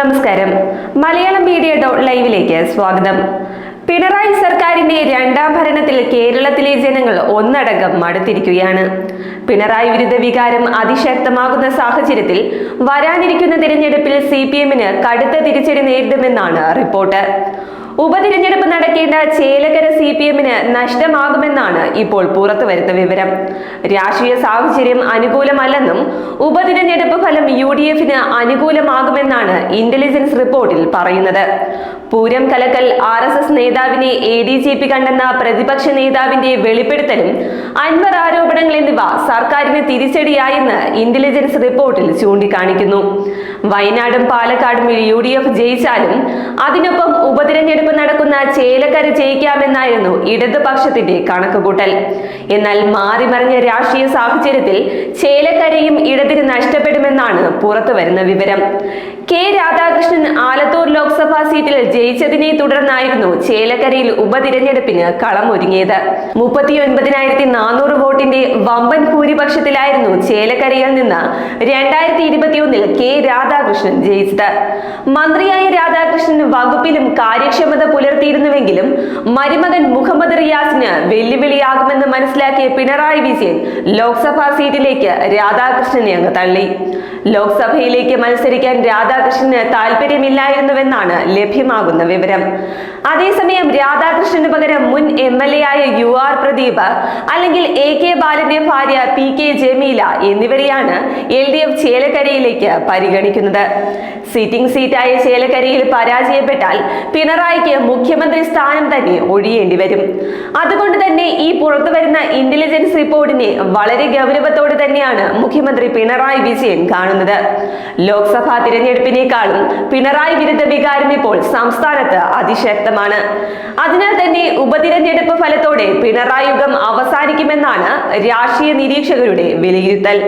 നമസ്കാരം. Malayalam media dot ലൈവിലേക്ക് സ്വാഗതം. പിണറായി സർക്കാരിന്റെ രണ്ടാം ഭരണത്തിൽ കേരളത്തിലെ ജനങ്ങൾ ഒന്നടങ്കം മടുത്തിരിക്കുകയാണ്. പിണറായി വിരുദ്ധ വികാരം അതിശക്തമാകുന്ന സാഹചര്യത്തിൽ വരാനിരിക്കുന്ന തിരഞ്ഞെടുപ്പിൽ സി പി എമ്മിന് കടുത്ത തിരിച്ചടി നേരിടുമെന്നാണ് റിപ്പോർട്ട്. ഉപതിരഞ്ഞെടുപ്പ് നടക്കേണ്ട ചേലക്കര സി പി എമ്മിന് നഷ്ടമാകുമെന്നാണ് ഇപ്പോൾ പുറത്തുവരുന്ന വിവരം. രാഷ്ട്രീയ സാഹചര്യം അനുകൂലമല്ലെന്നും ഉപതിരഞ്ഞെടുപ്പ് ഫലം യു ഡി എഫിന് അനുകൂലമാകുമെന്നാണ് ഇന്റലിജൻസ് റിപ്പോർട്ടിൽ പറയുന്നത്. പൂരം കലക്കൽ ആർ എസ് എസ് നേതാവിനെ എ ഡി ജി പി കണ്ടെന്ന പ്രതിപക്ഷ നേതാവിന്റെ വെളിപ്പെടുത്തലും അൻവർ ആരോപണങ്ങൾ എന്നിവ സർക്കാരിന് തിരിച്ചടിയായെന്ന് ഇന്റലിജൻസ് റിപ്പോർട്ടിൽ ചൂണ്ടിക്കാണിക്കുന്നു. വയനാടും പാലക്കാടും യു ഡി എഫ് ജയിച്ചാലും അതിനൊപ്പം ഉപതിരഞ്ഞെടുപ്പ് നടക്കുന്ന ചേലക്കര ജയിക്കാമെന്നായിരുന്നു ഇടതുപക്ഷത്തിന്റെ കണക്കുകൂട്ടൽ. എന്നാൽ മാറിമറിഞ്ഞ രാഷ്ട്രീയ സാഹചര്യത്തിൽ ചേലക്കരയും ഇടതിന് നഷ്ടപ്പെടുമെന്നാണ് പുറത്തുവരുന്ന വിവരം. കെ രാധാകൃഷ്ണൻ ആലത്തൂർ ലോക്സഭാ സീറ്റിൽ ജയിച്ചതിനെ തുടർന്നായിരുന്നു ചേലക്കരയിൽ ഉപതിരഞ്ഞെടുപ്പിന് കളമൊരുങ്ങിയത്. മുപ്പത്തിയൊൻപതിനായിരത്തി നാനൂറ് വോട്ടിന്റെ വമ്പൻ ഭൂരിപക്ഷത്തിലായിരുന്നു ചേലക്കരയിൽ നിന്ന് രണ്ടായിരത്തി ഇരുപത്തിയൊന്നിൽ കെ രാധാകൃഷ്ണൻ ജയിച്ചത്. മന്ത്രിയായ രാധാകൃഷ്ണൻ വകുപ്പിലും കാര്യക്ഷമത പുലർത്തിയിരുന്നുവെങ്കിലും മരുമകൻ മുഹമ്മദ് റിയാസിന് വെല്ലുവിളിയാകുമെന്ന് മനസ്സിലാക്കിയ പിണറായി വിജയൻ ലോക്സഭാ സീറ്റിലേക്ക് രാധാകൃഷ്ണനെ അങ്ങ് തള്ളി. ലോക്സഭയിലേക്ക് മത്സരിക്കാൻ രാധാകൃഷ്ണന് താല്പര്യമില്ലായിരുന്നുവെന്നാണ് ലഭ്യമാകുന്ന വിവരം. അതേസമയം രാധാകൃഷ്ണന് പകരം മുൻ എം എൽ എ ആയ യു ആർ പ്രദീപ് അല്ലെങ്കിൽ എ കെ ബാലന്റെ ഭാര്യ പി കെ ജമീല എന്നിവരെയാണ് എൽ ഡി എഫ് ചേലക്കരയിലേക്ക് പരിഗണിക്കുന്നത്. സിറ്റിംഗ് സീറ്റായ ചേലക്കരയിൽ പരാജയപ്പെട്ടാൽ പിണറായിക്ക് മുഖ്യമന്ത്രി സ്ഥാനം തന്നെ ഒഴിയേണ്ടി വരും. അതുകൊണ്ട് തന്നെ ഈ പുറത്തുവരുന്ന ഇന്റലിജൻസ് റിപ്പോർട്ടിനെ വളരെ ഗൗരവത്തോടെ തന്നെയാണ് മുഖ്യമന്ത്രി പിണറായി വിജയൻ കാണുന്നത്. ലോക്സഭാ തിരഞ്ഞെടുപ്പിനേക്കാളും പിണറായി വിരുദ്ധ വികാരം ഇപ്പോൾ സംസ്ഥാനത്ത് അതിശക്തമാണ്. അതിനാൽ തന്നെ ഉപതിരഞ്ഞെടുപ്പ് ഫലത്തോടെ പിണറായി യുഗം അവസാനിക്കുമെന്നാണ് രാഷ്ട്രീയ നിരീക്ഷകരുടെ വിലയിരുത്തൽ.